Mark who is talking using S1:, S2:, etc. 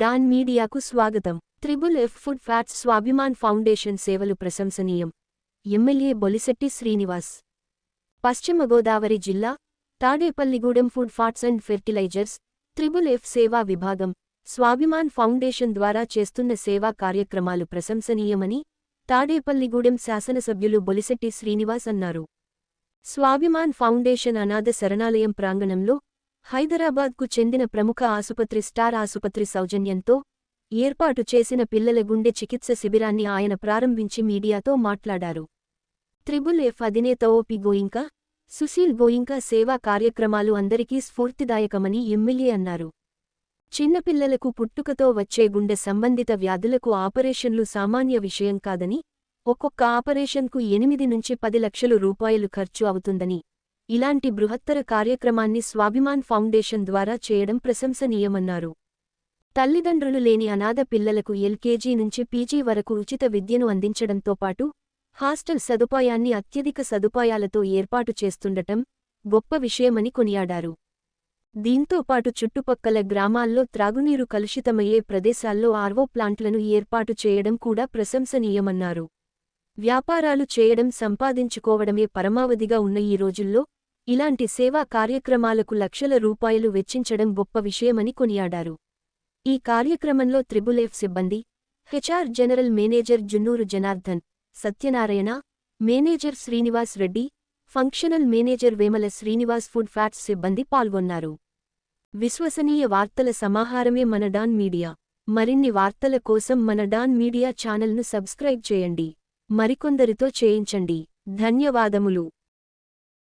S1: Don మీడియాకు స్వాగతం. Triple F food fats Swabhiman foundation సేవలు ప్రశంసనీయం. ఎమ్మెల్యే బొలిశెట్టి శ్రీనివాస్. పశ్చిమ గోదావరి జిల్లా Tadepalligudem food fats and fertilizers triple F సేవా విభాగం స్వాభిమాన్ ఫౌండేషన్ ద్వారా చేస్తున్న సేవా కార్యక్రమాలు ప్రశంసనీయమని తాడేపల్లిగూడెం శాసనసభ్యులు బొలిశెట్టి శ్రీనివాస్ అన్నారు. స్వాభిమాన్ ఫౌండేషన్ అనాథ శరణాలయం ప్రాంగణంలో హైదరాబాద్కు చెందిన ప్రముఖ ఆసుపత్రి స్టార్ ఆసుపత్రి సౌజన్యంతో ఏర్పాటు చేసిన పిల్లల గుండె చికిత్స శిబిరాన్ని ఆయన ప్రారంభించి మీడియాతో మాట్లాడారు. త్రిబుల్ ఎఫ్ అధినేత ఓపి గోయింకా సుశీల్ గోయింకా సేవా కార్యక్రమాలు అందరికీ స్ఫూర్తిదాయకమని ఎమ్మెల్యే అన్నారు. చిన్నపిల్లలకు పుట్టుకతో వచ్చే గుండె సంబంధిత వ్యాధులకు ఆపరేషన్లు సామాన్య విషయం కాదని ఒక్కొక్క ఆపరేషన్కు ఎనిమిది నుంచి పది లక్షలు రూపాయలు ఖర్చు అవుతుందని ఇలాంటి బృహత్తర కార్యక్రమాన్ని స్వాభిమాన్ ఫౌండేషన్ ద్వారా చేయడం ప్రశంసనీయమన్నారు. తల్లిదండ్రులు లేని అనాథ పిల్లలకు ఎల్కేజీ నుంచి పీజీ వరకు ఉచిత విద్యను అందించడంతో పాటు హాస్టల్ సదుపాయాన్ని అత్యధిక సదుపాయాలతో ఏర్పాటు చేస్తుండటం గొప్ప విషయమని కొనియాడారు. దీంతో పాటు చుట్టుపక్కల గ్రామాల్లో త్రాగునీరు కలుషితమయ్యే ప్రదేశాల్లో ఆర్వో ప్లాంట్లను ఏర్పాటు చేయడం కూడా ప్రశంసనీయమన్నారు. వ్యాపారాలు చేయడం సంపాదించుకోవడమే పరమావధిగా ఉన్న ఈ రోజుల్లో ఇలాంటి సేవా కార్యక్రమాలకు లక్షల రూపాయలు వెచ్చించడం గొప్ప విషయమని కొనియాడారు. ఈ కార్యక్రమంలో త్రిబులేఫ్ సిబ్బంది HR general manager Junnuru Janardhan Satyanarayana manager Srinivas Reddy functional manager Vemala Srinivas food fats సిబ్బంది పాల్గొన్నారు. విశ్వసనీయ వార్తల సమాహారమే మన డాన్ మీడియా. మరిన్ని వార్తల కోసం మన డాన్ మీడియా ఛానల్ను సబ్స్క్రైబ్ చేయండి. మరికొందరితో చేయించండి. ధన్యవాదములు.